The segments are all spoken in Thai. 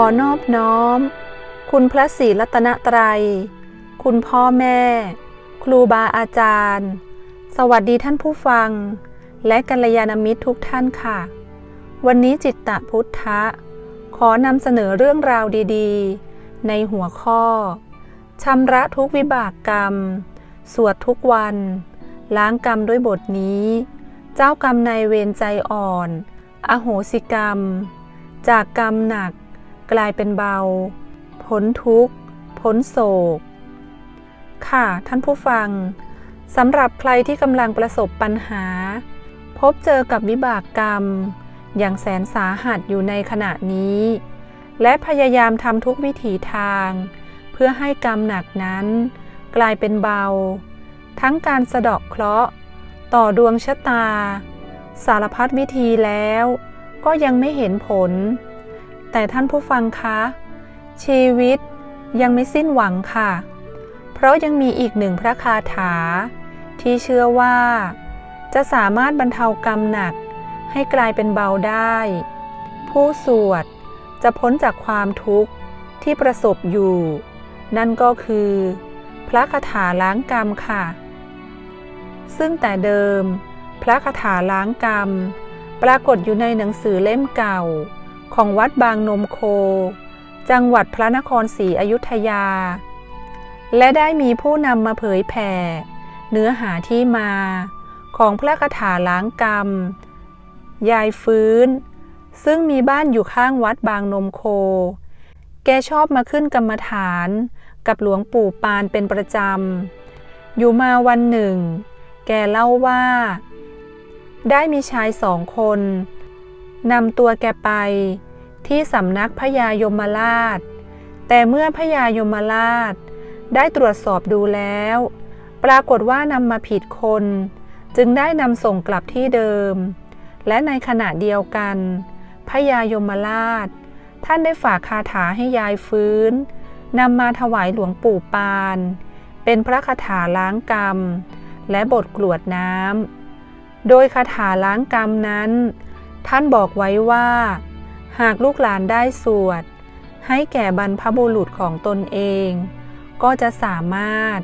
อนอบน้อม คุณพระศรีรัตนตรัย คุณพ่อแม่ ครูบาอาจารย์ สวัสดีท่านผู้ฟัง และกัลยาณมิตรทุกท่านค่ะ วันนี้จิตตะพุทธะ ขอนำเสนอเรื่องราวดีๆ ในหัวข้อชำระทุกวิบากกรรม สวดทุกวัน ล้างกรรมด้วยบทนี้ เจ้ากรรมนายเวรใจอ่อน อโหสิกรรม จากกรรมหนัก กลายเป็นเบา พ้นทุกข์ พ้นโศก ค่ะท่านผู้ฟังสำหรับใครที่กำลังประสบปัญหา พบเจอกับวิบากกรรม อย่างแสนสาหัสอยู่ในขณะนี้ และพยายามทำทุกวิถีทาง เพื่อให้กรรมหนักนั้น กลายเป็นเบา ทั้งการสะเดาะเคราะห์ ต่อดวงชะตา สารพัดวิธีแล้ว ก็ยังไม่เห็นผล แต่ท่านผู้ฟังคะ ชีวิตยังไม่สิ้นหวังค่ะ เพราะยังมีอีกหนึ่งพระคาถา ที่เชื่อว่า จะสามารถบรรเทากรรมหนักให้กลายเป็นเบาได้ ผู้สวดจะพ้นจากความทุกข์ที่ประสบอยู่ นั่นก็คือ พระคาถาล้างกรรมค่ะ ซึ่งแต่เดิม พระคาถาล้างกรรม ปรากฏอยู่ในหนังสือเล่มเก่า ของวัดบางนมโค จังหวัดพระนครศรีอยุธยา และได้มีผู้นำมาเผยแผ่ เนื้อหาที่มา ของพระคาถาล้างกรรม ยายฟื้น ซึ่งมีบ้านอยู่ข้างวัดบางนมโค แกชอบมาขึ้นกรรมฐานกับหลวงปู่ปานเป็นประจำ อยู่มาวันหนึ่ง แกเล่าว่า ได้มีชายสองคน นำตัวแกไปที่สำนักพญายมราช แต่เมื่อพญายมราชได้ตรวจสอบดูแล้ว ปรากฏว่านำมาผิดคน จึงได้นำส่งกลับที่เดิม และในขณะเดียวกันพญายมราช ท่านได้ฝากคาถาให้ยายฟื้นนำมาถวายหลวงปู่ปาน เป็นพระคาถาล้างกรรม และบทกรวดน้ำโดยคาถาล้างกรรมนั้น ท่านบอกไว้ว่า หากลูกหลานได้สวด ให้แก่บรรพบุรุษของตนเอง ก็จะสามารถ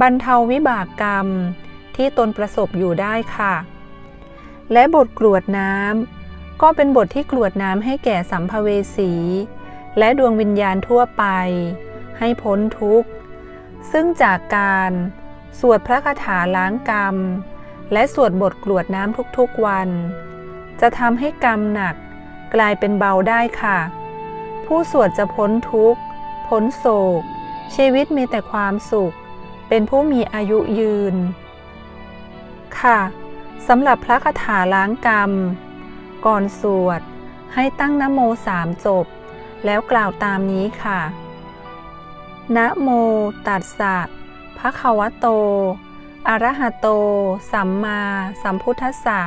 บรรเทาวิบากกรรมที่ตนประสบอยู่ได้ค่ะ และบทกรวดน้ำก็เป็นบทที่กรวดน้ำให้แก่สัมภเวสี และดวงวิญญาณทั่วไป ให้พ้นทุกข์ ซึ่งจากการสวดพระคาถาล้างกรรม และสวดบทกรวดน้ำทุกๆวัน จะทำให้กรรมหนักกลายเป็นเบาได้ค่ะ ผู้สวดจะพ้นทุกข์ พ้นโศก ชีวิตมีแต่ความสุข เป็นผู้มีอายุยืน ค่ะสำหรับพระคาถาล้างกรรม ก่อนสวดให้ตั้งนะโมสามจบ แล้วกล่าวตามนี้ค่ะนะโมตัสสะภะคะวะโต อรหะโต สัมมาสัมพุทธัสสะ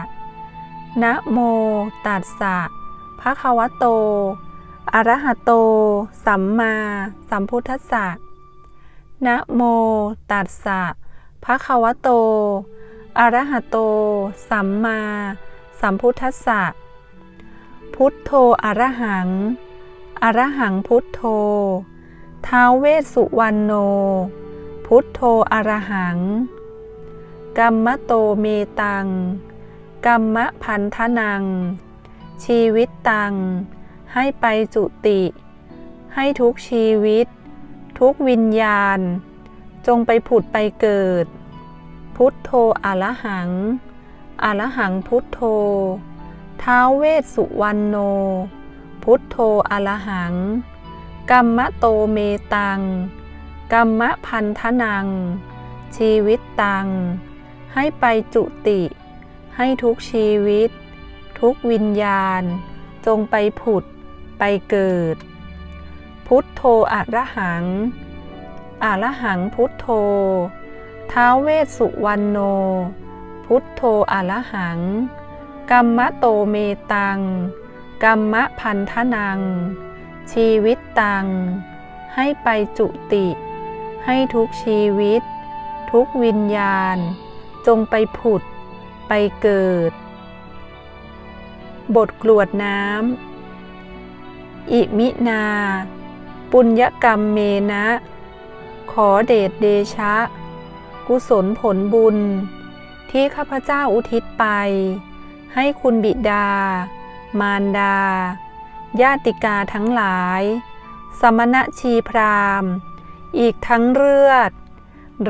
นะโม ตัสสะภะคะวะโต อระหะโต สัมมาสัมพุทธัสสะนะโม ตัสสะภะคะวะโต อระหะโต สัมมาสัมพุทธัสสะ พุทโธอระหัง อระหังพุทโธ ท้าวเวสสุวรรณโน พุทโธอระหัง กัมมะโตเมตัง กัมมะพันธนัง ชีวิตตัง ให้ไปจุติ ให้ทุกชีวิต ทุกวิญญาณ จงไปผุดไปเกิด พุทโธอรหัง อรหังพุทโธ ท้าวเวสสุวรรณโน พุทโธอรหังกัมมะโตเมตังกัมมะพันธนัง ชีวิตตัง ให้ไปจุติ ให้ทุกชีวิต ทุกวิญญาณ จงไปผุด ไปเกิด พุทโธอะระหังอะระหังพุทโธ ท้าวเวสสุวรรณโน พุทโธอะระหัง กัมมะโตเมตัง กัมมะพันธนัง ชีวิตตัง ให้ไปจุติ ให้ทุกชีวิต ทุกวิญญาณ จงไปผุด ไปเกิด บทกรวดน้ำ อิมินา ปุญญกรรมเมนะ ขอเดชเดชะ กุศลผลบุญ ที่ข้าพเจ้าอุทิศไป ให้คุณบิดา มารดา ญาติกาทั้งหลาย สมณะชีพราม อีกทั้งเลือด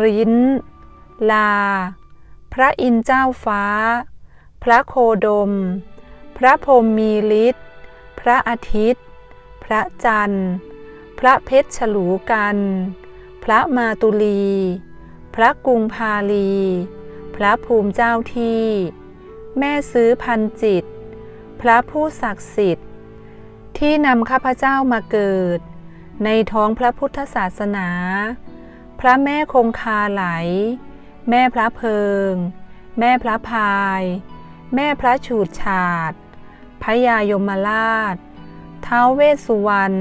ริ้น ลา พระอินเจ้าฟ้า พระโคดม พระพรมมีฤทธิ์พระอาทิตย์ พระจันทร์ พระเพชรฉลูกัน พระมาตุลี พระกรุงพาลี พระภูมิเจ้าที่ แม่ซื้อพันจิต พระผู้ศักดิ์สิทธิ์ ที่นำข้าพเจ้ามาเกิด ในท้องพระพุทธศาสนา พระแม่คงคาไหล แม่พระเพิง แม่พระพาย แม่พระฉูดฉาด พระยายมราชท้าวเวสุวรรณ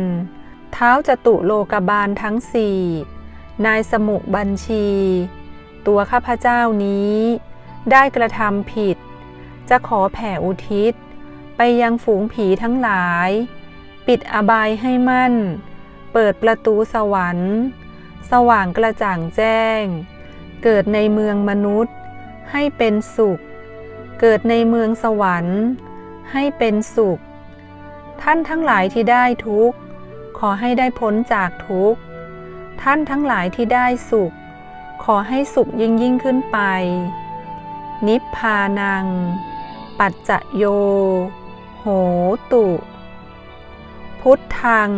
เท้าวจตุโลกบาลทั้งสี่ นายสมุบัญชี ตัวข้าพเจ้านี้ ได้กระทำผิด จะขอแผ่อุทิศ ไปยังฝูงผีทั้งหลาย ปิดอบายให้มั่น เปิดประตูสวรรค์ สว่างกระจ่างแจ้ง เกิดในเมืองมนุษย์ ให้เป็นสุข เกิดในเมืองสวรรค์ ให้เป็นสุข ท่านทั้งหลายที่ได้ทุกข์ ขอให้ได้พ้นจากทุกข์ ท่านทั้งหลายที่ได้สุข ขอให้สุขยิ่งยิ่งขึ้นไป นิพพานัง ปัจจโย โหตุ พุทธัง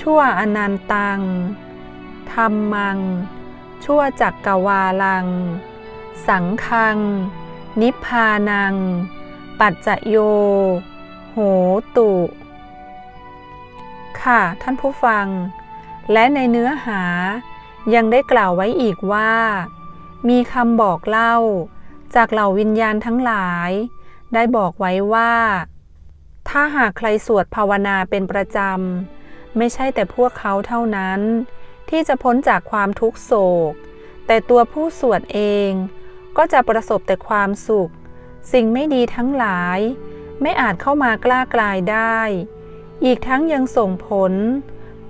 ชั่วอนันตังธรรมัง ชั่วจักกวาลัง สังคัง นิพพานัง ปัจจโย โหตุ ค่ะท่านผู้ฟัง และในเนื้อหายังได้กล่าวไว้อีกว่า มีคำบอกเล่า จากเหล่าวิญญาณทั้งหลาย ได้บอกไว้ว่า ถ้าหากใครสวดภาวนาเป็นประจำ ไม่ใช่แต่พวกเขาเท่านั้น ที่จะพ้นจากความทุกโศก แต่ตัวผู้สวดเองก็จะประสบแต่ความสุข สิ่งไม่ดีทั้งหลาย ไม่อาจเข้ามากล้ากลายได้ อีกทั้งยังส่งผล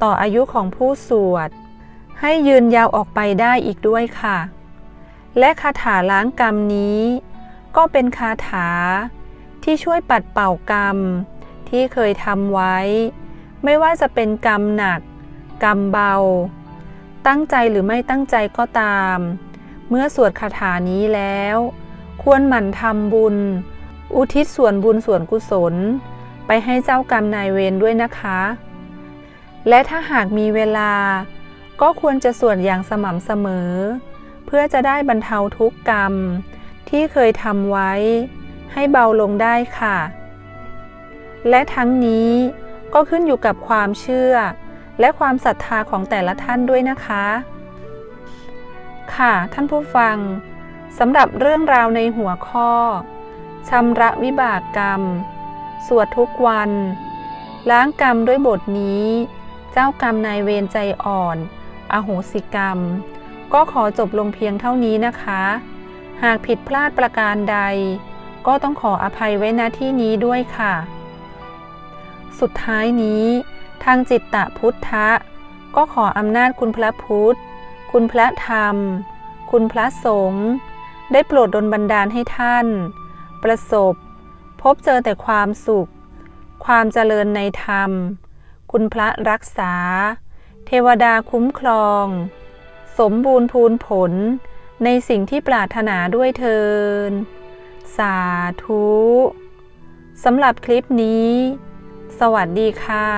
ต่ออายุของผู้สวด ให้ยืนยาวออกไปได้อีกด้วยค่ะ และคาถาล้างกรรมนี้ ก็เป็นคาถา ที่ช่วยปัดเป่ากรรม ที่เคยทำไว้ ไม่ว่าจะเป็นกรรมหนัก กรรมเบา ตั้งใจหรือไม่ตั้งใจก็ตาม เมื่อสวดคาถานี้แล้ว ควรหมั่นทำบุญ อุทิศส่วนบุญส่วนกุศล ไปให้เจ้ากรรมนายเวรด้วยนะคะ และถ้าหากมีเวลา ก็ควรจะสวดอย่างสม่ำเสมอ เพื่อจะได้บรรเทาทุกกรรม ที่เคยทำไว้ ให้เบาลงได้ค่ะ และทั้งนี้ก็ขึ้นอยู่กับความเชื่อ และความศรัทธาของแต่ละท่านด้วยนะคะ ค่ะท่านผู้ฟังสำหรับเรื่องราวในหัวข้อชำระวิบากกรรม สวดทุกวัน ล้างกรรมด้วยบทนี้ เจ้ากรรมนายเวรใจอ่อน อโหสิกรรม ก็ขอจบลงเพียงเท่านี้นะคะ หากผิดพลาดประการใด ก็ต้องขออภัยไว้ณที่นี้ด้วยค่ะ สุดท้ายนี้ ทางจิตตะพุทธะ ก็ขออำนาจคุณพระพุทธ คุณพระธรรม คุณพระสงฆ์ได้โปรดดลบันดาลให้ท่าน ประสบ พบเจอแต่ความสุข ความเจริญในธรรม คุณพระรักษา เทวดาคุ้มครอง สมบูรณ์พูนผลในสิ่งที่ปรารถนาด้วยเทิน สาธุ สำหรับคลิปนี้ สวัสดีค่ะ